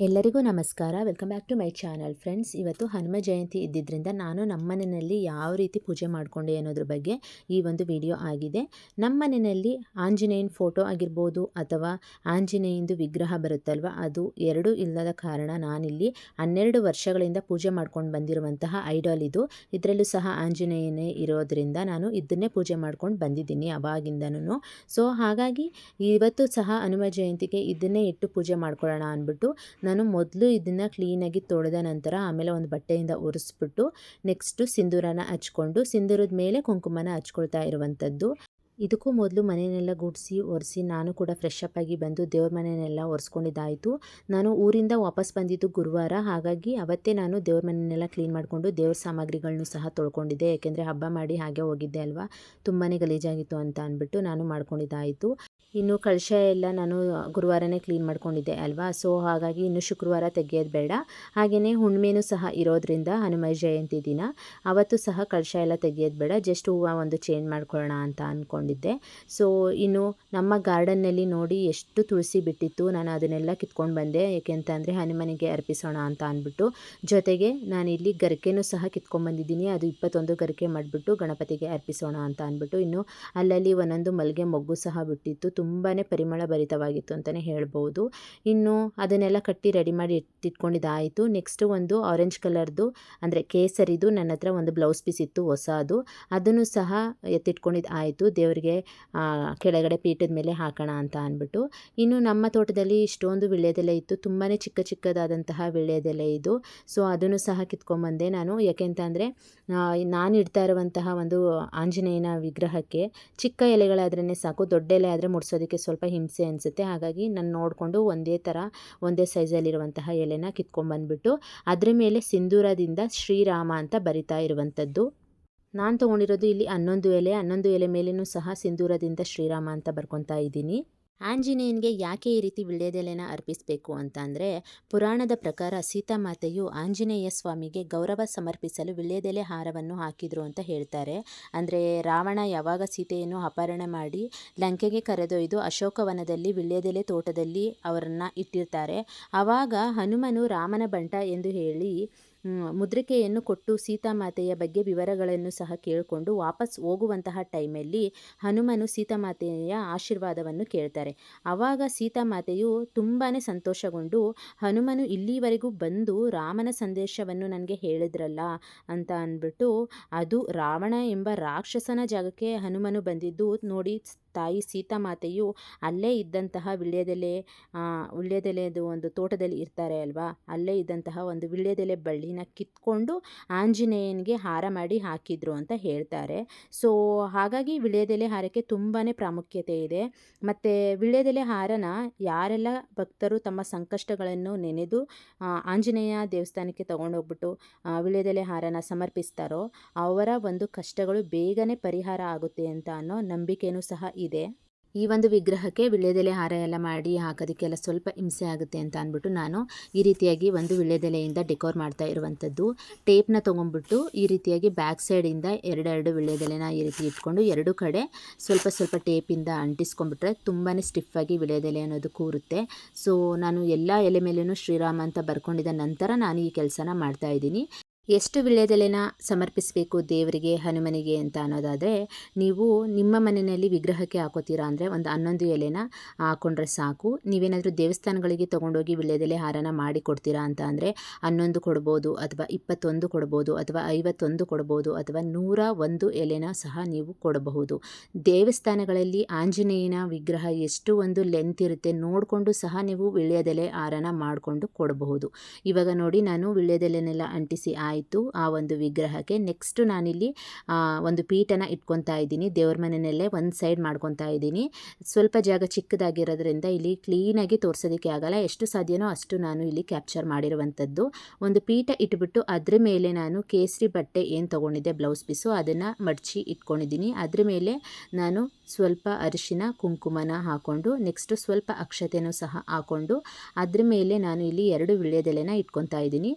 ಎಲ್ಲರಿಗೂ ನಮಸ್ಕಾರ. Welcome back to my channel friends ಇವತ್ತು ಹನುಮ ಜಯಂತಿ ಇದ್ದಿದ್ದರಿಂದ ನಾನು ನಮ್ಮ ಮನೆಯಲ್ಲಿ ಯಾವ ರೀತಿ ಪೂಜೆ ಮಾಡಿಕೊಂಡೆ ಅನ್ನೋದ್ರ ಬಗ್ಗೆ ಈ ಒಂದು ವಿಡಿಯೋ ಆಗಿದೆ. ನಮ್ಮ ಮನೆಯಲ್ಲಿ ಆಂಜನೇಯನ ಫೋಟೋ ಆಗಿರ್ಬೋದು ಅಥವಾ ಆಂಜನೇಯಂದು ವಿಗ್ರಹ ಬರುತ್ತಲ್ವ, ಅದು ಎರಡೂ ಇಲ್ಲದ ಕಾರಣ ನಾನಿಲ್ಲಿ ಹನ್ನೆರಡು ವರ್ಷಗಳಿಂದ ಪೂಜೆ ಮಾಡ್ಕೊಂಡು ಬಂದಿರುವಂತಹ ಐಡಾಲ್ ಇದು. ಇದರಲ್ಲೂ ಸಹ ಆಂಜನೇಯನೇ ಇರೋದರಿಂದ ನಾನು ಇದನ್ನೇ ಪೂಜೆ ಮಾಡ್ಕೊಂಡು ಬಂದಿದ್ದೀನಿ ಅವಾಗಿಂದನೂ ಸೊ ಹಾಗಾಗಿ ಇವತ್ತು ಸಹ ಹನುಮ ಜಯಂತಿಗೆ ಇದನ್ನೇ ಇಟ್ಟು ಪೂಜೆ ಮಾಡ್ಕೊಳ್ಳೋಣ ಅಂದ್ಬಿಟ್ಟು ನಾನು ಮೊದಲು ಇದನ್ನು ಕ್ಲೀನಾಗಿ ತೊಳೆದ ನಂತರ ಆಮೇಲೆ ಒಂದು ಬಟ್ಟೆಯಿಂದ ಒರೆಸ್ಬಿಟ್ಟು ನೆಕ್ಸ್ಟು ಸಿಂಧೂರನ ಹಚ್ಕೊಂಡು ಸಿಂಧೂರದ ಮೇಲೆ ಕುಂಕುಮನ ಹಚ್ಕೊಳ್ತಾ ಇರುವಂಥದ್ದು ಇದಕ್ಕೂ ಮೊದಲು ಮನೆಯನ್ನೆಲ್ಲ ಗುಡಿಸಿ, ಒರೆಸಿ ನಾನು ಕೂಡ ಫ್ರೆಶ್ ಅಪ್ ಆಗಿ ಬಂದು ದೇವ್ರ ಮನೆಯನ್ನೆಲ್ಲ ಒರೆಸ್ಕೊಂಡಿದ್ದಾಯಿತು. ನಾನು ಊರಿಂದ ವಾಪಸ್ ಬಂದಿದ್ದು ಗುರುವಾರ, ಹಾಗಾಗಿ ಅವತ್ತೇ ನಾನು ದೇವ್ರ ಮನೆಯನ್ನೆಲ್ಲ ಕ್ಲೀನ್ ಮಾಡಿಕೊಂಡು ದೇವ್ರ ಸಾಮಗ್ರಿಗಳನ್ನೂ ಸಹ ತೊಳ್ಕೊಂಡಿದ್ದೆ. ಏಕೆಂದರೆ ಹಬ್ಬ ಮಾಡಿ ಹಾಗೆ ಹೋಗಿದ್ದೆ ಅಲ್ವಾ? ತುಂಬಾ ಗಲೀಜಾಗಿತ್ತು ಅಂತ ಅಂದ್ಬಿಟ್ಟು ನಾನು ಮಾಡ್ಕೊಂಡಿದ್ದಾಯಿತು. ಇನ್ನು ಕಳಶ ಎಲ್ಲ ನಾನು ಗುರುವಾರನೇ ಕ್ಲೀನ್ ಮಾಡ್ಕೊಂಡಿದ್ದೆ ಅಲ್ವಾ? ಸೊ ಹಾಗಾಗಿ ಇನ್ನು ಶುಕ್ರವಾರ ತೆಗೆಯೋದು ಬೇಡ. ಹಾಗೆಯೇ ಹುಣ್ಣಿಮೆನೂ ಸಹ ಇರೋದ್ರಿಂದ ಹನುಮ ಜಯಂತಿ ದಿನ. ಅವತ್ತು ಸಹ ಕಳಶ ಎಲ್ಲ ತೆಗೆಯೋದು ಬೇಡ. ಜಸ್ಟ್ ಹೂವು ಒಂದು ಚೇಂಜ್ ಮಾಡ್ಕೊಳ್ಳೋಣ ಅಂತ ಅಂದ್ಕೊಂಡಿದ್ದೆ ಸೊ ಇನ್ನು ನಮ್ಮ ಗಾರ್ಡನ್ನಲ್ಲಿ ನೋಡಿ ಎಷ್ಟು ತುಳಸಿ ಬಿಟ್ಟಿತ್ತು ನಾನು ಅದನ್ನೆಲ್ಲ ಕಿತ್ಕೊಂಡು ಬಂದೆ. ಏಕೆಂತಂದರೆ ಹನುಮನಿಗೆ ಅರ್ಪಿಸೋಣ ಅಂತ ಅಂದ್ಬಿಟ್ಟು. ಜೊತೆಗೆ ನಾನು ಇಲ್ಲಿ ಗರಿಕೆನೂ ಸಹ ಕಿತ್ಕೊಂಡ್ಬಂದಿದ್ದೀನಿ ಅದು ಇಪ್ಪತ್ತೊಂದು ಗರಿಕೆ ಮಾಡಿಬಿಟ್ಟು ಗಣಪತಿಗೆ ಅರ್ಪಿಸೋಣ ಅಂತ ಅಂದ್ಬಿಟ್ಟು ಇನ್ನು ಅಲ್ಲಲ್ಲಿ ಒಂದೊಂದು ಮಲ್ಲಿಗೆ ಮೊಗ್ಗು ಸಹ ಬಿಟ್ಟಿತ್ತು. ತುಂಬಾ ಪರಿಮಳ ಭರಿತವಾಗಿತ್ತು ಅಂತಲೇ ಹೇಳ್ಬೋದು. ಇನ್ನು ಅದನ್ನೆಲ್ಲ ಕಟ್ಟಿ ರೆಡಿ ಮಾಡಿ ಇಟ್ಟಿಟ್ಕೊಂಡಿದ್ದಾಯಿತು. ನೆಕ್ಸ್ಟು ಒಂದು ಆರೆಂಜ್ ಕಲರ್ದು ಅಂದರೆ ಕೇಸರಿದು ನನ್ನ ಹತ್ರ ಒಂದು ಬ್ಲೌಸ್ ಪೀಸ್ ಇತ್ತು, ಹೊಸದು. ಅದನ್ನು ಸಹ ಎತ್ತಿಟ್ಕೊಂಡಿದ್ದು ಆಯಿತು ದೇವರಿಗೆ ಕೆಳಗಡೆ ಪೀಠದ ಮೇಲೆ ಹಾಕೋಣ ಅಂತ ಅಂದ್ಬಿಟ್ಟು. ಇನ್ನು ನಮ್ಮ ತೋಟದಲ್ಲಿ ಇಷ್ಟೊಂದು ವಿಳ್ಯದೆಲೆ ಇತ್ತು. ತುಂಬಾ ಚಿಕ್ಕ ಚಿಕ್ಕದಾದಂತಹ ವಿಳ್ಯದೆಲೆ ಇದು. ಸೊ, ಅದನ್ನು ಸಹ ಕಿತ್ಕೊಂಡ್ಬಂದೆ ನಾನು. ಯಾಕೆಂತಂದರೆ ನಾನು ಇಡ್ತಾ ಇರುವಂತಹ ಒಂದು ಆಂಜನೇಯನ ವಿಗ್ರಹಕ್ಕೆ ಚಿಕ್ಕ ಎಲೆಗಳಾದ್ರೇ ಸಾಕು, ದೊಡ್ಡ ಎಲೆ ಆದರೆ ಮುಡಿಸೋದಕ್ಕೆ ಸ್ವಲ್ಪ ಹಿಂಸೆ ಅನಿಸುತ್ತೆ. ಹಾಗಾಗಿ ನಾನು ನೋಡಿಕೊಂಡು ಒಂದೇ ಥರ ಒಂದೇ ಸೈಜಲ್ಲಿರುವಂತಹ ಎಲೆನ ಕಿತ್ಕೊಂಡ್ಬಂದ್ಬಿಟ್ಟು, ಅದರ ಮೇಲೆ ಸಿಂಧೂರದಿಂದ ಶ್ರೀರಾಮ ಅಂತ ಬರಿತಾ ಇರುವಂಥದ್ದು. ನಾನು ತೊಗೊಂಡಿರೋದು ಇಲ್ಲಿ ಹನ್ನೊಂದು ಎಲೆ ಹನ್ನೊಂದು ಎಲೆ ಮೇಲೇನೂ ಸಹ ಸಿಂಧೂರದಿಂದ ಶ್ರೀರಾಮ ಅಂತ ಬರ್ಕೊತಾ ಇದ್ದೀನಿ. ಆಂಜನೇಯನಿಗೆ ಯಾಕೆ ಈ ರೀತಿ ವಿಳ್ಯದೆಲೆನ ಅರ್ಪಿಸಬೇಕು ಅಂತ ಅಂದರೆ ಪುರಾಣದ ಪ್ರಕಾರ ಸೀತಾಮಾತೆಯು ಆಂಜನೇಯ ಸ್ವಾಮಿಗೆ ಗೌರವ ಸಮರ್ಪಿಸಲು ವಿಳ್ಯದೆಲೆ ಹಾರವನ್ನು ಹಾಕಿದರು ಅಂತ ಹೇಳ್ತಾರೆ. ಅಂದರೆ ರಾವಣ ಯಾವಾಗ ಸೀತೆಯನ್ನು ಅಪಹರಣ ಮಾಡಿ ಲಂಕೆಗೆ ಕರೆದೊಯ್ದು ಅಶೋಕವನದಲ್ಲಿ ವಿಳ್ಯದೆಲೆ ತೋಟದಲ್ಲಿ ಅವರನ್ನು ಇಟ್ಟಿರ್ತಾರೆ, ಆವಾಗ ಹನುಮನು ರಾಮನ ಬಂಟ ಎಂದು ಹೇಳಿ ಮುದ್ರಿಕೆಯನ್ನು ಕೊಟ್ಟು ಸೀತಾಮಾತೆಯ ಬಗ್ಗೆ ವಿವರಗಳನ್ನು ಸಹ ಕೇಳಿಕೊಂಡು ವಾಪಸ್ ಹೋಗುವಂತಹ ಟೈಮಲ್ಲಿ ಹನುಮನು ಸೀತಾಮಾತೆಯ ಆಶೀರ್ವಾದವನ್ನು ಕೇಳ್ತಾರೆ. ಆವಾಗ ಸೀತಾಮಾತೆಯು ತುಂಬಾ ಸಂತೋಷಗೊಂಡು, ಹನುಮನು ಇಲ್ಲಿವರೆಗೂ ಬಂದು ರಾಮನ ಸಂದೇಶವನ್ನು ನನಗೆ ಹೇಳಿದ್ರಲ್ಲ ಅಂತ ಅಂದ್ಬಿಟ್ಟು, ಅದು ರಾವಣ ಎಂಬ ರಾಕ್ಷಸನ ಜಾಗಕ್ಕೆ ಹನುಮನು ಬಂದಿದ್ದು ನೋಡಿ ತಾಯಿ ಸೀತಾಮಾತೆಯು ಅಲ್ಲೇ ಇದ್ದಂತಹ ವಿಳ್ಯದೆಲೆ ವಿಳ್ಯದೆಲೆದು ಒಂದು ತೋಟದಲ್ಲಿ ಇರ್ತಾರೆ ಅಲ್ವಾ? ಅಲ್ಲೇ ಇದ್ದಂತಹ ಒಂದು ವಿಳ್ಯದೆಲೆ ಬಳ್ಳಿನ ಕಿತ್ಕೊಂಡು ಆಂಜನೇಯನಿಗೆ ಹಾರ ಮಾಡಿ ಹಾಕಿದ್ರು ಅಂತ ಹೇಳ್ತಾರೆ. ಸೊ, ಹಾಗಾಗಿ ವಿಳ್ಯದೆಲೆ ಹಾರಕ್ಕೆ ತುಂಬಾ ಪ್ರಾಮುಖ್ಯತೆ ಇದೆ. ಮತ್ತು ವಿಳ್ಯದೆಲೆ ಹಾರನ ಯಾರೆಲ್ಲ ಭಕ್ತರು ತಮ್ಮ ಸಂಕಷ್ಟಗಳನ್ನು ನೆನೆದು ಆಂಜನೇಯ ದೇವಸ್ಥಾನಕ್ಕೆ ತೊಗೊಂಡೋಗ್ಬಿಟ್ಟು ವಿಳ್ಯದೆಲೆ ಹಾರನ ಸಮರ್ಪಿಸ್ತಾರೋ, ಅವರ ಒಂದು ಕಷ್ಟಗಳು ಬೇಗನೆ ಪರಿಹಾರ ಆಗುತ್ತೆ ಅಂತ ಅನ್ನೋ ನಂಬಿಕೆಯೂ ಸಹ ಇದೆ. ಈ ಒಂದು ವಿಗ್ರಹಕ್ಕೆ ವಿಳ್ಯದೆಲೆ ಹಾರ ಎಲ್ಲ ಮಾಡಿ ಹಾಕೋದಕ್ಕೆಲ್ಲ ಸ್ವಲ್ಪ ಹಿಂಸೆ ಆಗುತ್ತೆ ಅಂತ ಅಂದ್ಬಿಟ್ಟು ನಾನು ಈ ರೀತಿಯಾಗಿ ಒಂದು ವಿಳ್ಯದೆಲೆಯಿಂದ ಡೆಕೋರ್ ಮಾಡ್ತಾ ಇರುವಂಥದ್ದು. ಟೇಪ್ನ ತೊಗೊಂಡ್ಬಿಟ್ಟು ಈ ರೀತಿಯಾಗಿ ಬ್ಯಾಕ್ ಸೈಡಿಂದ ಎರಡೆರಡು ವಿಳ್ಯದೆಲೆನ ಈ ರೀತಿ ಇಟ್ಕೊಂಡು ಎರಡು ಕಡೆ ಸ್ವಲ್ಪ ಸ್ವಲ್ಪ ಟೇಪಿಂದ ಅಂಟಿಸ್ಕೊಂಡ್ಬಿಟ್ರೆ ತುಂಬಾ ಸ್ಟಿಫಾಗಿ ವಿಳ್ಯದೆಲೆ ಅನ್ನೋದು ಕೂರುತ್ತೆ. ಸೊ, ನಾನು ಎಲ್ಲ ಎಲೆ ಮೇಲೂ ಶ್ರೀರಾಮ ಅಂತ ಬರ್ಕೊಂಡಿದ್ದ ನಂತರ ನಾನು ಈ ಕೆಲಸನ ಮಾಡ್ತಾ ಇದ್ದೀನಿ. ಎಷ್ಟು ವಿಳ್ಯದೆಲೆನ ಸಮರ್ಪಿಸಬೇಕು ದೇವರಿಗೆ, ಹನುಮನಿಗೆ ಅಂತ ಅನ್ನೋದಾದರೆ, ನೀವು ನಿಮ್ಮ ಮನೆಯಲ್ಲಿ ವಿಗ್ರಹಕ್ಕೆ ಹಾಕೋತೀರಾ ಅಂದರೆ ಒಂದು ಹನ್ನೊಂದು ಎಲೆನ ಹಾಕೊಂಡ್ರೆ ಸಾಕು. ನೀವೇನಾದರೂ ದೇವಸ್ಥಾನಗಳಿಗೆ ತೊಗೊಂಡೋಗಿ ವಿಳ್ಯದೆಲೆ ಹಾರನ ಮಾಡಿ ಕೊಡ್ತೀರಾ ಅಂತ ಅಂದರೆ ಹನ್ನೊಂದು ಕೊಡ್ಬೋದು ಅಥವಾ ಇಪ್ಪತ್ತೊಂದು ಕೊಡ್ಬೋದು ಅಥವಾ ಐವತ್ತೊಂದು ಕೊಡ್ಬೋದು ಅಥವಾ ನೂರ ಒಂದು ಎಲೆನ ಸಹ ನೀವು ಕೊಡಬಹುದು. ದೇವಸ್ಥಾನಗಳಲ್ಲಿ ಆಂಜನೇಯನ ವಿಗ್ರಹ ಎಷ್ಟು ಒಂದು ಲೆಂತ್ ಇರುತ್ತೆ ನೋಡಿಕೊಂಡು ಸಹ ನೀವು ವಿಳ್ಯದೆಲೆ ಹಾರನ ಮಾಡಿಕೊಂಡು ಕೊಡಬಹುದು. ಇವಾಗ ನೋಡಿ ನಾನು ವಿಳ್ಯದೆಲೆನೆಲ್ಲ ಅಂಟಿಸಿ ಆಯಿತು ಆ ಒಂದು ವಿಗ್ರಹಕ್ಕೆ. ನೆಕ್ಸ್ಟ್ ನಾನಿಲ್ಲಿ ಒಂದು ಪೀಠನ ಇಟ್ಕೊತಾ ಇದ್ದೀನಿ. ದೇವ್ರ ಮನೆಯಲ್ಲೇ ಒಂದು ಸೈಡ್ ಮಾಡ್ಕೊತಾ ಇದ್ದೀನಿ. ಸ್ವಲ್ಪ ಜಾಗ ಚಿಕ್ಕದಾಗಿರೋದ್ರಿಂದ ಇಲ್ಲಿ ಕ್ಲೀನಾಗಿ ತೋರಿಸೋದಕ್ಕೆ ಆಗಲ್ಲ. ಎಷ್ಟು ಸಾಧ್ಯನೋ ಅಷ್ಟು ನಾನು ಇಲ್ಲಿ ಕ್ಯಾಪ್ಚರ್ ಮಾಡಿರುವಂಥದ್ದು. ಒಂದು ಪೀಠ ಇಟ್ಬಿಟ್ಟು ಅದ್ರ ಮೇಲೆ ನಾನು ಕೇಸರಿ ಬಟ್ಟೆ ಏನು ತೊಗೊಂಡಿದ್ದೆ ಬ್ಲೌಸ್ ಪೀಸು ಅದನ್ನು ಮಡಚಿ ಇಟ್ಕೊಂಡಿದ್ದೀನಿ. ಅದ್ರ ಮೇಲೆ ನಾನು ಸ್ವಲ್ಪ ಅರಿಶಿನ, ಕುಂಕುಮನ ಹಾಕ್ಕೊಂಡು ನೆಕ್ಸ್ಟು ಸ್ವಲ್ಪ ಅಕ್ಷತೆನೂ ಸಹ ಹಾಕ್ಕೊಂಡು ಅದ್ರ ಮೇಲೆ ನಾನು ಇಲ್ಲಿ ಎರಡು ವಿಳ್ಯದೆಲೆನ ಇಟ್ಕೊತಾ ಇದ್ದೀನಿ.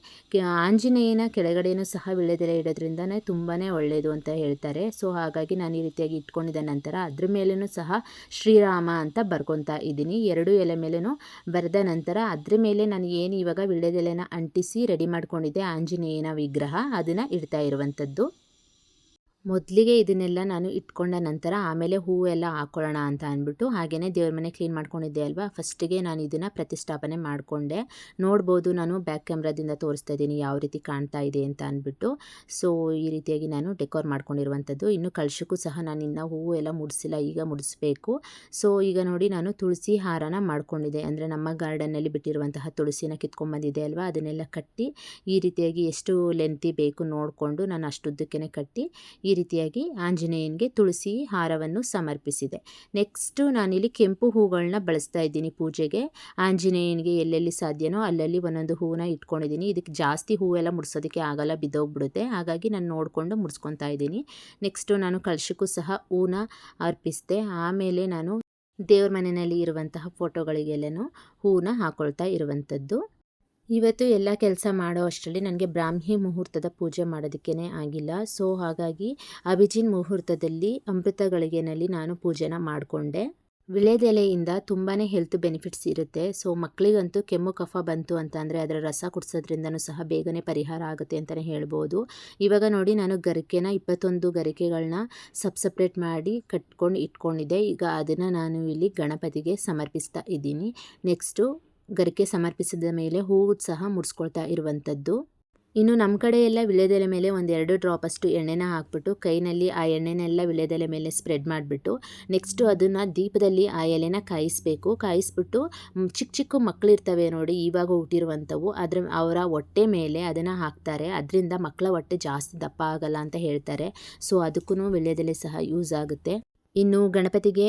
ಆಂಜನೇಯನ ಕೆಳ ಕೆಳಗಡೆಯೂ ಸಹ ವಿಳ್ಯದೆಲೆ ಇಡೋದ್ರಿಂದನೇ ತುಂಬಾ ಒಳ್ಳೆಯದು ಅಂತ ಹೇಳ್ತಾರೆ. ಸೊ, ಹಾಗಾಗಿ ನಾನು ಈ ರೀತಿಯಾಗಿ ಇಟ್ಕೊಂಡಿದ್ದ ನಂತರ ಅದ್ರ ಮೇಲೂ ಸಹ ಶ್ರೀರಾಮ ಅಂತ ಬರ್ಕೊತಾ ಇದ್ದೀನಿ. ಎರಡು ಎಲೆ ಮೇಲೂ ಬರೆದ ನಂತರ ಅದ್ರ ಮೇಲೆ ನಾನು ಏನು ಇವಾಗ ವಿಳ್ಯದೆಲೆನ ಅಂಟಿಸಿ ರೆಡಿ ಮಾಡ್ಕೊಂಡಿದ್ದೆ, ಆಂಜನೇಯನ ವಿಗ್ರಹ, ಅದನ್ನು ಇಡ್ತಾ ಇರುವಂಥದ್ದು. ಮೊದಲಿಗೆ ಇದನ್ನೆಲ್ಲ ನಾನು ಇಟ್ಕೊಂಡ ನಂತರ ಆಮೇಲೆ ಹೂವೆಲ್ಲ ಹಾಕೊಳ್ಳೋಣ ಅಂತ ಅಂದ್ಬಿಟ್ಟು ಹಾಗೆಯೇ ದೇವ್ರ ಮನೆ ಕ್ಲೀನ್ ಮಾಡ್ಕೊಂಡಿದ್ದೆ ಅಲ್ವಾ? ಫಸ್ಟಿಗೆ ನಾನು ಇದನ್ನು ಪ್ರತಿಷ್ಠಾಪನೆ ಮಾಡಿಕೊಂಡೆ. ನೋಡ್ಬೋದು ನಾನು ಬ್ಯಾಕ್ ಕ್ಯಾಮ್ರಾದಿಂದ ತೋರಿಸ್ತಾ ಇದ್ದೀನಿ ಯಾವ ರೀತಿ ಕಾಣ್ತಾ ಇದೆ ಅಂತ ಅಂದ್ಬಿಟ್ಟು. ಸೊ ಈ ರೀತಿಯಾಗಿ ನಾನು ಡೆಕೋರ್ ಮಾಡ್ಕೊಂಡಿರುವಂಥದ್ದು. ಇನ್ನು ಕಳ್ಶಕ್ಕೂ ಸಹ ನಾನು ಇನ್ನು ಹೂವು ಎಲ್ಲ ಮುಡಿಸಿಲ್ಲ, ಈಗ ಮುಡಿಸ್ಬೇಕು. ಸೊ ಈಗ ನೋಡಿ ನಾನು ತುಳಸಿ ಹಾರನ ಮಾಡ್ಕೊಂಡಿದ್ದೆ. ಅಂದರೆ ನಮ್ಮ ಗಾರ್ಡನ್ನಲ್ಲಿ ಬಿಟ್ಟಿರುವಂತಹ ತುಳಸಿನ ಕಿತ್ಕೊಂಡ್ಬಂದಿದೆ ಅಲ್ವಾ? ಅದನ್ನೆಲ್ಲ ಕಟ್ಟಿ ಈ ರೀತಿಯಾಗಿ ಎಷ್ಟು ಲೆಂತಿ ಬೇಕು ನೋಡಿಕೊಂಡು ನಾನು ಅಷ್ಟುದ್ದಕ್ಕೇ ಕಟ್ಟಿ ಈ ರೀತಿಯಾಗಿ ಆಂಜನೇಯನಿಗೆ ತುಳಸಿ ಹಾರವನ್ನು ಸಮರ್ಪಿಸಿದೆ. ನೆಕ್ಸ್ಟು ನಾನಿಲ್ಲಿ ಕೆಂಪು ಹೂಗಳನ್ನ ಬಳಸ್ತಾ ಇದ್ದೀನಿ ಪೂಜೆಗೆ. ಆಂಜನೇಯನಿಗೆ ಎಲ್ಲೆಲ್ಲಿ ಸಾಧ್ಯನೋ ಅಲ್ಲಲ್ಲಿ ಒಂದೊಂದು ಹೂವನ್ನ ಇಟ್ಕೊಂಡಿದ್ದೀನಿ. ಇದಕ್ಕೆ ಜಾಸ್ತಿ ಹೂವೆಲ್ಲ ಮುಡ್ಸೋದಕ್ಕೆ ಆಗಲ್ಲ, ಬಿದ್ದೋಗ್ಬಿಡುತ್ತೆ. ಹಾಗಾಗಿ ನಾನು ನೋಡಿಕೊಂಡು ಮುಡ್ಸ್ಕೊತಾ ಇದ್ದೀನಿ. ನೆಕ್ಸ್ಟು ನಾನು ಕಳಶಕ್ಕೂ ಸಹ ಹೂನ ಅರ್ಪಿಸಿದೆ. ಆಮೇಲೆ ನಾನು ದೇವ್ರ ಮನೆಯಲ್ಲಿ ಇರುವಂತಹ ಫೋಟೋಗಳಿಗೆಲ್ಲನೂ ಹೂವನ್ನ ಹಾಕೊಳ್ತಾ ಇರುವಂಥದ್ದು. ಇವತ್ತು ಎಲ್ಲ ಕೆಲಸ ಮಾಡೋ ಅಷ್ಟರಲ್ಲಿ ನನಗೆ ಬ್ರಾಹ್ಮಿ ಮುಹೂರ್ತದ ಪೂಜೆ ಮಾಡೋದಕ್ಕೇ ಆಗಿಲ್ಲ. ಸೊ ಹಾಗಾಗಿ ಅಭಿಜಿನ್ ಮುಹೂರ್ತದಲ್ಲಿ ಅಮೃತಗಳಿಗೆನಲ್ಲಿ ನಾನು ಪೂಜೆನ ಮಾಡಿಕೊಂಡೆ. ವಿಳೆದೆಲೆಯಿಂದ ತುಂಬಾ ಹೆಲ್ತ್ ಬೆನಿಫಿಟ್ಸ್ ಇರುತ್ತೆ. ಸೊ ಮಕ್ಕಳಿಗಂತೂ ಕೆಮ್ಮು, ಕಫ ಬಂತು ಅಂತ ಅಂದರೆ ಅದರ ರಸ ಕುಡಿಸೋದ್ರಿಂದನೂ ಸಹ ಬೇಗನೆ ಪರಿಹಾರ ಆಗುತ್ತೆ ಅಂತಲೇ ಹೇಳ್ಬೋದು. ಇವಾಗ ನೋಡಿ, ನಾನು ಗರಿಕೆನ, ಇಪ್ಪತ್ತೊಂದು ಗರಿಕೆಗಳನ್ನ ಸಬ್ ಸಪ್ರೇಟ್ ಮಾಡಿ ಕಟ್ಕೊಂಡು ಇಟ್ಕೊಂಡಿದ್ದೆ. ಈಗ ಅದನ್ನು ನಾನು ಇಲ್ಲಿ ಗಣಪತಿಗೆ ಸಮರ್ಪಿಸ್ತಾ ಇದ್ದೀನಿ. ನೆಕ್ಸ್ಟು ಗರಿಕೆ ಸಮರ್ಪಿಸಿದ ಮೇಲೆ ಹೂವು ಸಹ ಮುಡಿಸ್ಕೊಳ್ತಾ ಇರುವಂಥದ್ದು. ಇನ್ನು ನಮ್ಮ ಕಡೆ ಎಲ್ಲ ವಿಳೆದೆಲೆ ಮೇಲೆ ಒಂದೆರಡು ಡ್ರಾಪಷ್ಟು ಎಣ್ಣೆನ ಹಾಕ್ಬಿಟ್ಟು ಕೈನಲ್ಲಿ ಆ ಎಣ್ಣೆನೆಲ್ಲ ವಿಳೆದೆಲೆ ಮೇಲೆ ಸ್ಪ್ರೆಡ್ ಮಾಡಿಬಿಟ್ಟು ನೆಕ್ಸ್ಟು ಅದನ್ನು ದೀಪದಲ್ಲಿ ಆ ಎಲೆನ ಕಾಯಿಸಬೇಕು. ಕಾಯಿಸ್ಬಿಟ್ಟು ಚಿಕ್ಕ ಚಿಕ್ಕ ಮಕ್ಕಳಿರ್ತವೆ ನೋಡಿ ಇವಾಗ ಹುಟ್ಟಿರುವಂಥವು. ಅದ್ರ ಅವರ ಹೊಟ್ಟೆ ಮೇಲೆ ಅದನ್ನು ಹಾಕ್ತಾರೆ. ಅದರಿಂದ ಮಕ್ಕಳ ಹೊಟ್ಟೆ ಜಾಸ್ತಿ ದಪ್ಪ ಆಗಲ್ಲ ಅಂತ ಹೇಳ್ತಾರೆ. ಸೊ ಅದಕ್ಕೂ ವಿಳೆದೆಲೆ ಸಹ ಯೂಸ್ ಆಗುತ್ತೆ. ಇನ್ನು ಗಣಪತಿಗೆ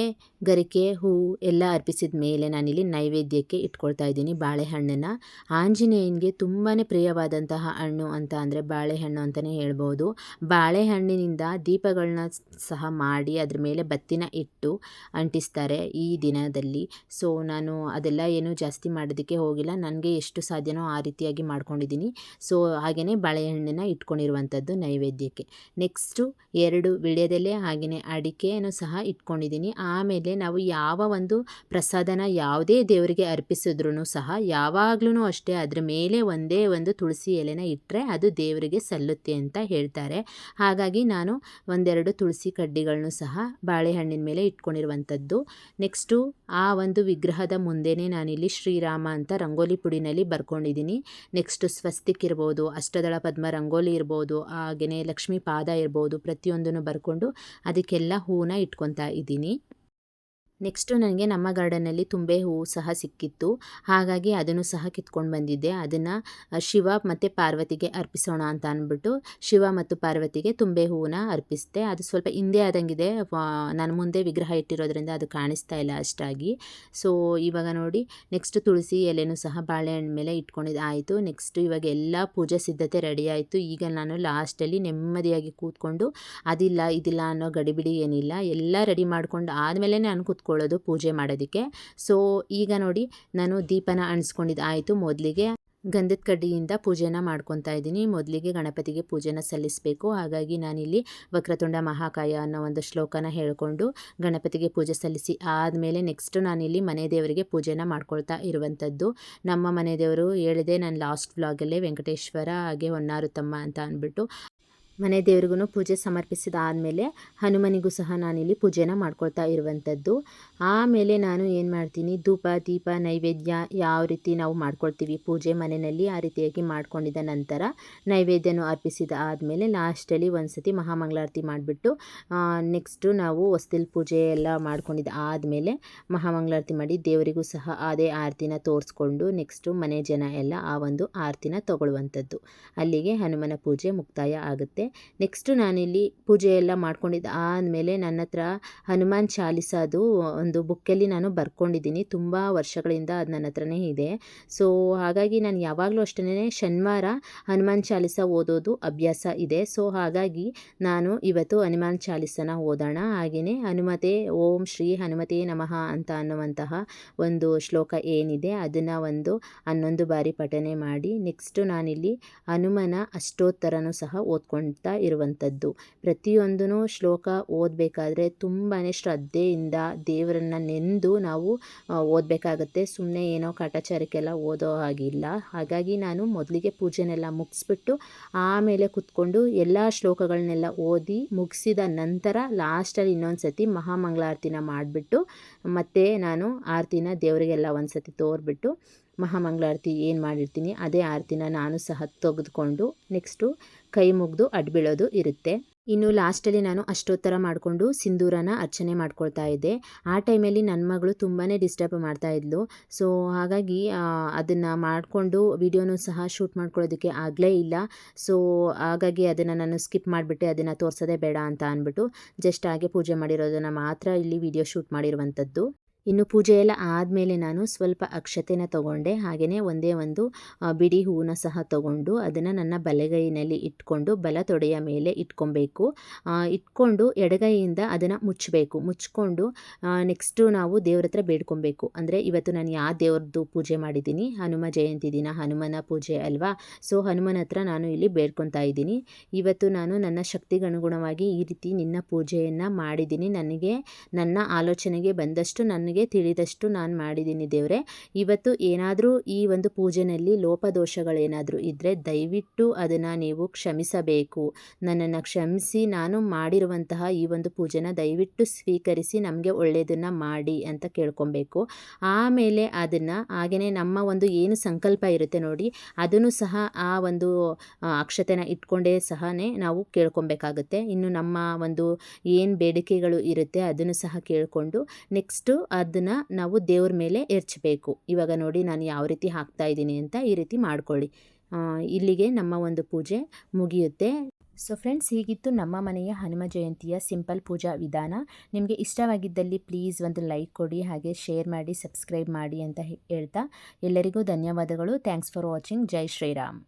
ಗರಿಕೆ ಹೂವು ಎಲ್ಲ ಅರ್ಪಿಸಿದ ಮೇಲೆ ನಾನಿಲ್ಲಿ ನೈವೇದ್ಯಕ್ಕೆ ಇಟ್ಕೊಳ್ತಾ ಇದ್ದೀನಿ ಬಾಳೆಹಣ್ಣನ್ನು. ಆಂಜನೇಯನಿಗೆ ತುಂಬಾ ಪ್ರಿಯವಾದಂತಹ ಹಣ್ಣು ಅಂತ ಅಂದರೆ ಬಾಳೆಹಣ್ಣು ಅಂತಲೇ ಹೇಳ್ಬೋದು. ಬಾಳೆಹಣ್ಣಿನಿಂದ ದೀಪಗಳನ್ನ ಸಹ ಮಾಡಿ ಅದ್ರ ಮೇಲೆ ಬತ್ತಿನ ಇಟ್ಟು ಅಂಟಿಸ್ತಾರೆ ಈ ದಿನದಲ್ಲಿ. ಸೊ ನಾನು ಅದೆಲ್ಲ ಏನು ಜಾಸ್ತಿ ಮಾಡೋದಕ್ಕೆ ಹೋಗಿಲ್ಲ. ನನಗೆ ಎಷ್ಟು ಸಾಧ್ಯನೋ ಆ ರೀತಿಯಾಗಿ ಮಾಡ್ಕೊಂಡಿದ್ದೀನಿ. ಸೊ ಹಾಗೆಯೇ ಬಾಳೆಹಣ್ಣನ್ನು ಇಟ್ಕೊಂಡಿರುವಂಥದ್ದು ನೈವೇದ್ಯಕ್ಕೆ. ನೆಕ್ಸ್ಟು ಎರಡು ವಿಳ್ಯದೆಲೆ ಹಾಗೆಯೇ ಅಡಿಕೆಯನ್ನು ಸಹ ಇಟ್ಕೊಂಡಿದ್ದೀನಿ. ಆಮೇಲೆ ನಾವು ಯಾವ ಒಂದು ಪ್ರಸಾದನ ಯಾವುದೇ ದೇವರಿಗೆ ಅರ್ಪಿಸಿದ್ರೂ ಸಹ ಯಾವಾಗ್ಲೂ ಅಷ್ಟೇ ಅದ್ರ ಮೇಲೆ ಒಂದೇ ಒಂದು ತುಳಸಿ ಎಲೆನ ಇಟ್ಟರೆ ಅದು ದೇವರಿಗೆ ಸಲ್ಲುತ್ತೆ ಅಂತ ಹೇಳ್ತಾರೆ. ಹಾಗಾಗಿ ನಾನು ಒಂದೆರಡು ತುಳಸಿ ಕಡ್ಡಿಗಳನ್ನು ಸಹ ಬಾಳೆಹಣ್ಣಿನ ಮೇಲೆ ಇಟ್ಕೊಂಡಿರುವಂಥದ್ದು. ನೆಕ್ಸ್ಟು ಆ ಒಂದು ವಿಗ್ರಹದ ಮುಂದೆನೇ ನಾನಿಲ್ಲಿ ಶ್ರೀರಾಮ ಅಂತ ರಂಗೋಲಿ ಪುಡಿನಲ್ಲಿ ಬರ್ಕೊಂಡಿದ್ದೀನಿ. ನೆಕ್ಸ್ಟು ಸ್ವಸ್ತಿಕ್ ಇರ್ಬೋದು, ಅಷ್ಟದಳ ಪದ್ಮ ರಂಗೋಲಿ ಇರ್ಬೋದು ಹಾಗೆಯೇ ಲಕ್ಷ್ಮೀ ಪಾದ ಇರ್ಬೋದು ಪ್ರತಿಯೊಂದನ್ನು ಬರ್ಕೊಂಡು ಅದಕ್ಕೆಲ್ಲ ಹೂವನ್ನ ಇಟ್ಕೊಂಡು ಮಾಡ್ಕೊತಾ ಇದ್ದೀನಿ. ನೆಕ್ಸ್ಟು ನನಗೆ ನಮ್ಮ ಗಾರ್ಡನಲ್ಲಿ ತುಂಬೆ ಹೂವು ಸಹ ಸಿಕ್ಕಿತ್ತು. ಹಾಗಾಗಿ ಅದನ್ನು ಸಹ ಕಿತ್ಕೊಂಡು ಬಂದಿದ್ದೆ. ಅದನ್ನು ಶಿವ ಮತ್ತು ಪಾರ್ವತಿಗೆ ಅರ್ಪಿಸೋಣ ಅಂತ ಅಂದ್ಬಿಟ್ಟು ಶಿವ ಮತ್ತು ಪಾರ್ವತಿಗೆ ತುಂಬೆ ಹೂವನ್ನ ಅರ್ಪಿಸಿದೆ. ಅದು ಸ್ವಲ್ಪ ಹಿಂದೆ ಆದಂಗಿದೆ. ನನ್ನ ಮುಂದೆ ವಿಗ್ರಹ ಇಟ್ಟಿರೋದ್ರಿಂದ ಅದು ಕಾಣಿಸ್ತಾ ಇಲ್ಲ ಅಷ್ಟಾಗಿ. ಸೊ, ಇವಾಗ ನೋಡಿ, ನೆಕ್ಸ್ಟ್ ತುಳಸಿ ಎಲೆನೂ ಸಹ ಬಾಳೆಹಣ್ಣು ಮೇಲೆ ಇಟ್ಕೊಂಡಿದ್ದು ಆಯಿತು. ನೆಕ್ಸ್ಟು ಇವಾಗ ಎಲ್ಲ ಪೂಜೆ ಸಿದ್ಧತೆ ರೆಡಿ ಆಯಿತು. ಈಗ ನಾನು ಲಾಸ್ಟಲ್ಲಿ ನೆಮ್ಮದಿಯಾಗಿ ಕೂತ್ಕೊಂಡು, ಅದಿಲ್ಲ, ಇದಿಲ್ಲ ಅನ್ನೋ ಗಡಿಬಿಡಿ ಏನಿಲ್ಲ, ಎಲ್ಲ ರೆಡಿ ಮಾಡ್ಕೊಂಡು ಆದಮೇಲೆ ನಾನು ಕೂತ್ಕೊಂಡು ಇಟ್ಕೊಳ್ಳೋದು ಪೂಜೆ ಮಾಡೋದಕ್ಕೆ. ಸೊ ಈಗ ನೋಡಿ, ನಾನು ದೀಪನ ಅಣಿಸ್ಕೊಂಡಿದ್ದು ಆಯಿತು. ಮೊದಲಿಗೆ ಗಂಧದ ಕಡ್ಡಿಯಿಂದ ಪೂಜೆನ ಮಾಡ್ಕೊತಾ ಇದ್ದೀನಿ. ಮೊದಲಿಗೆ ಗಣಪತಿಗೆ ಪೂಜೆನ ಸಲ್ಲಿಸಬೇಕು. ಹಾಗಾಗಿ ನಾನಿಲ್ಲಿ ವಕ್ರತುಂಡ ಮಹಾಕಾಯ ಅನ್ನೋ ಒಂದು ಶ್ಲೋಕನ ಹೇಳಿಕೊಂಡು ಗಣಪತಿಗೆ ಪೂಜೆ ಸಲ್ಲಿಸಿ ಆದಮೇಲೆ ನೆಕ್ಸ್ಟ್ ನಾನಿಲ್ಲಿ ಮನೆ ದೇವರಿಗೆ ಪೂಜೆನ ಮಾಡ್ಕೊಳ್ತಾ ಇರುವಂಥದ್ದು. ನಮ್ಮ ಮನೆ ದೇವರು ಹೇಳಿದೆ, ನಾನು ಲಾಸ್ಟ್ ವ್ಲಾಗಲ್ಲೇ ವೆಂಕಟೇಶ್ವರ ಹಾಗೆ ಹೊನ್ನಾರುತ್ತಮ್ಮ ಅಂತ ಅಂದ್ಬಿಟ್ಟು ಮನೆ ದೇವ್ರಿಗೂ ಪೂಜೆ ಸಮರ್ಪಿಸಿದ ಆದಮೇಲೆ ಹನುಮನಿಗೂ ಸಹ ನಾನಿಲ್ಲಿ ಪೂಜೆನ ಮಾಡ್ಕೊಳ್ತಾ ಇರುವಂಥದ್ದು. ಆಮೇಲೆ ನಾನು ಏನು ಮಾಡ್ತೀನಿ, ಧೂಪ, ದೀಪ, ನೈವೇದ್ಯ ಯಾವ ರೀತಿ ನಾವು ಮಾಡ್ಕೊಳ್ತೀವಿ ಪೂಜೆ ಮನೆಯಲ್ಲಿ ಆ ರೀತಿಯಾಗಿ ಮಾಡ್ಕೊಂಡಿದ್ದ ನಂತರ ನೈವೇದ್ಯನೂ ಅರ್ಪಿಸಿದ ಆದಮೇಲೆ ಲಾಸ್ಟಲ್ಲಿ ಒಂದು ಸತಿ ಮಹಾಮಂಗಳಾರತಿ ಮಾಡಿಬಿಟ್ಟು ನೆಕ್ಸ್ಟು ನಾವು ಹೊಸ್ತಿಲ್ ಪೂಜೆ ಎಲ್ಲ ಮಾಡ್ಕೊಂಡಿದ್ದ ಆದಮೇಲೆ ಮಹಾಮಂಗಳಾರತಿ ಮಾಡಿ ದೇವರಿಗೂ ಸಹ ಅದೇ ಆರತಿನ ತೋರಿಸ್ಕೊಂಡು ನೆಕ್ಸ್ಟು ಮನೆ ಜನ ಎಲ್ಲ ಆ ಒಂದು ಆರತಿನ ತಗೊಳ್ಳುವಂಥದ್ದು ಅಲ್ಲಿಗೆ ಹನುಮನ ಪೂಜೆ ಮುಕ್ತಾಯ ಆಗುತ್ತೆ. ನೆಕ್ಸ್ಟು ನಾನಿಲ್ಲಿ ಪೂಜೆ ಎಲ್ಲ ಮಾಡ್ಕೊಂಡಿದ್ದು. ಆದಮೇಲೆ ನನ್ನ ಹತ್ರ ಹನುಮಾನ್ ಚಾಲಿಸದು ಒಂದು ಬುಕ್ಕಲ್ಲಿ ನಾನು ಬರ್ಕೊಂಡಿದ್ದೀನಿ. ತುಂಬ ವರ್ಷಗಳಿಂದ ಅದು ನನ್ನ ಹತ್ರನೇ ಇದೆ. ಸೊ, ಹಾಗಾಗಿ ನಾನು ಯಾವಾಗಲೂ ಅಷ್ಟೇ ಶನಿವಾರ ಹನುಮಾನ್ ಚಾಲಿಸ ಓದೋದು ಅಭ್ಯಾಸ ಇದೆ. ಸೊ, ಹಾಗಾಗಿ ನಾನು ಇವತ್ತು ಹನುಮಾನ್ ಚಾಲಿಸನ ಓದೋಣ. ಹಾಗೆಯೇ ಹನುಮತೆ ಓಂ ಶ್ರೀ ಹನುಮತೆ ನಮಃ ಅಂತ ಅನ್ನುವಂತಹ ಒಂದು ಶ್ಲೋಕ ಏನಿದೆ ಅದನ್ನು ಒಂದು ಹನ್ನೊಂದು ಬಾರಿ ಪಠನೆ ಮಾಡಿ, ನೆಕ್ಸ್ಟು ನಾನಿಲ್ಲಿ ಹನುಮನ ಅಷ್ಟೋತ್ತರನೂ ಸಹ ಓದ್ಕೊಳ್ತಾ ಇರುವಂಥದ್ದು. ಪ್ರತಿಯೊಂದೂ ಶ್ಲೋಕ ಓದಬೇಕಾದ್ರೆ ತುಂಬಾ ಶ್ರದ್ಧೆಯಿಂದ ದೇವರನ್ನ ನೆಂದು ನಾವು ಓದಬೇಕಾಗತ್ತೆ. ಸುಮ್ಮನೆ ಏನೋ ಕಾಟಾಚಾರಕ್ಕೆಲ್ಲ ಓದೋ ಹಾಗಿಲ್ಲ. ಹಾಗಾಗಿ ನಾನು ಮೊದಲಿಗೆ ಪೂಜೆನೆಲ್ಲ ಮುಗಿಸ್ಬಿಟ್ಟು ಆಮೇಲೆ ಕುತ್ಕೊಂಡು ಎಲ್ಲ ಶ್ಲೋಕಗಳನ್ನೆಲ್ಲ ಓದಿ ಮುಗಿಸಿದ ನಂತರ ಲಾಸ್ಟಲ್ಲಿ ಇನ್ನೊಂದು ಸತಿ ಮಹಾಮಂಗಳಾರತಿನ ಮಾಡಿಬಿಟ್ಟು ಮತ್ತೆ ನಾನು ಆರತಿನ ದೇವರಿಗೆಲ್ಲ ಒಂದು ಸತಿ ತೋರ್ಬಿಟ್ಟು ಮಹಾಮಂಗಳಾರತಿ ಏನು ಮಾಡಿರ್ತೀನಿ, ಅದೇ ಆರತಿನ ನಾನು ಸಹ ತೆಗೆದುಕೊಂಡು ನೆಕ್ಸ್ಟು ಕೈ ಮುಗಿದು ಅಡ್ಬೀಳೋದು ಇರುತ್ತೆ. ಇನ್ನು ಲಾಸ್ಟಲ್ಲಿ ನಾನು ಅಷ್ಟೋತ್ತರ ಮಾಡಿಕೊಂಡು ಸಿಂಧೂರನ ಅರ್ಚನೆ ಮಾಡ್ಕೊಳ್ತಾ ಇದ್ದೆ. ಆ ಟೈಮಲ್ಲಿ ನನ್ನ ಮಗಳು ತುಂಬಾ ಡಿಸ್ಟರ್ಬ್ ಮಾಡ್ತಾ ಇದ್ಲು. ಸೊ ಹಾಗಾಗಿ ಅದನ್ನು ಮಾಡಿಕೊಂಡು ವಿಡಿಯೋನೂ ಸಹ ಶೂಟ್ ಮಾಡ್ಕೊಳ್ಳೋದಕ್ಕೆ ಆಗಲೇ ಇಲ್ಲ. ಸೊ ಹಾಗಾಗಿ ಅದನ್ನು ನಾನು ಸ್ಕಿಪ್ ಮಾಡಿಬಿಟ್ಟೆ, ಅದನ್ನು ತೋರಿಸೋದೇ ಬೇಡ ಅಂತ ಅಂದ್ಬಿಟ್ಟು ಜಸ್ಟ್ ಹಾಗೆ ಪೂಜೆ ಮಾಡಿರೋದನ್ನು ಮಾತ್ರ ಇಲ್ಲಿ ವಿಡಿಯೋ ಶೂಟ್ ಮಾಡಿರುವಂಥದ್ದು ಇನ್ನು ಪೂಜೆ ಆದಮೇಲೆ ನಾನು ಸ್ವಲ್ಪ ಅಕ್ಷತೆನ ತಗೊಂಡೆ. ಹಾಗೆಯೇ ಒಂದೇ ಒಂದು ಬಿಡಿ ಹೂವನ್ನ ಸಹ ತಗೊಂಡು ಅದನ್ನು ನನ್ನ ಬಲಗೈನಲ್ಲಿ ಇಟ್ಕೊಂಡು ಬಲ ತೊಡೆಯ ಮೇಲೆ ಇಟ್ಕೊಬೇಕು. ಇಟ್ಕೊಂಡು ಎಡಗೈಯಿಂದ ಅದನ್ನು ಮುಚ್ಚಬೇಕು ಮುಚ್ಕೊಂಡು ನೆಕ್ಸ್ಟು ನಾವು ದೇವ್ರ ಹತ್ರ ಬೇಡ್ಕೊಬೇಕು. ಅಂದರೆ ಇವತ್ತು ನಾನು ಯಾವ ದೇವ್ರದ್ದು ಪೂಜೆ ಮಾಡಿದ್ದೀನಿ? ಹನುಮ ಜಯಂತಿ ದಿನ ಹನುಮನ ಪೂಜೆ ಅಲ್ವಾ? ಸೊ ಹನುಮನ ಹತ್ರ ನಾನು ಇಲ್ಲಿ ಬೇಡ್ಕೊತಾ ಇದ್ದೀನಿ. ಇವತ್ತು ನಾನು ನನ್ನ ಶಕ್ತಿಗನುಗುಣವಾಗಿ ಈ ರೀತಿ ನಿನ್ನ ಪೂಜೆಯನ್ನು ಮಾಡಿದ್ದೀನಿ. ನನಗೆ, ನನ್ನ ಆಲೋಚನೆಗೆ ಬಂದಷ್ಟು ನನಗೆ ತಿಳಿದಷ್ಟು ನಾನು ಮಾಡಿದ್ದೀನಿ ದೇವರೇ. ಇವತ್ತು ಏನಾದರೂ ಈ ಒಂದು ಪೂಜೆಯಲ್ಲಿ ಲೋಪದೋಷಗಳೇನಾದರೂ ಇದ್ದರೆ ದಯವಿಟ್ಟು ಅದನ್ನು ನೀವು ಕ್ಷಮಿಸಬೇಕು. ನನ್ನನ್ನು ಕ್ಷಮಿಸಿ ನಾನು ಮಾಡಿರುವಂತಹ ಈ ಒಂದು ಪೂಜೆನ ದಯವಿಟ್ಟು ಸ್ವೀಕರಿಸಿ ನಮಗೆ ಒಳ್ಳೆಯದನ್ನು ಮಾಡಿ ಅಂತ ಕೇಳ್ಕೊಬೇಕು. ಆಮೇಲೆ ಅದನ್ನು ಹಾಗೆಯೇ ನಮ್ಮ ಒಂದು ಏನು ಸಂಕಲ್ಪ ಇರುತ್ತೆ ನೋಡಿ, ಅದನ್ನು ಸಹ ಆ ಒಂದು ಅಕ್ಷತೆನ ಇಟ್ಕೊಂಡೇ ಸಹನೇ ನಾವು ಕೇಳ್ಕೊಬೇಕಾಗುತ್ತೆ. ಇನ್ನು ನಮ್ಮ ಒಂದು ಏನು ಬೇಡಿಕೆಗಳು ಇರುತ್ತೆ ಅದನ್ನು ಸಹ ಕೇಳಿಕೊಂಡು, ನೆಕ್ಸ್ಟು ಅದನ್ನು ನಾವು ದೇವ್ರ ಮೇಲೆ ಎರಚಬೇಕು ಇವಾಗ ನೋಡಿ ನಾನು ಯಾವ ರೀತಿ ಹಾಕ್ತಾ ಇದ್ದೀನಿ ಅಂತ ಈ ರೀತಿ ಮಾಡ್ಕೊಳ್ಳಿ. ಇಲ್ಲಿಗೆ ನಮ್ಮ ಒಂದು ಪೂಜೆ ಮುಗಿಯುತ್ತೆ. ಸೊ ಫ್ರೆಂಡ್ಸ್ ಹೀಗಿತ್ತು ನಮ್ಮ ಮನೆಯ ಹನುಮ ಜಯಂತಿಯ ಸಿಂಪಲ್ ಪೂಜಾ ವಿಧಾನ. ನಿಮಗೆ ಇಷ್ಟವಾಗಿದ್ದಲ್ಲಿ ಪ್ಲೀಸ್ ಒಂದು ಲೈಕ್ ಕೊಡಿ, ಹಾಗೆ ಶೇರ್ ಮಾಡಿ ಸಬ್ಸ್ಕ್ರೈಬ್ ಮಾಡಿ ಅಂತ ಹೇಳ್ತಾ ಎಲ್ಲರಿಗೂ ಧನ್ಯವಾದಗಳು. Thanks for watching Jai Shriram.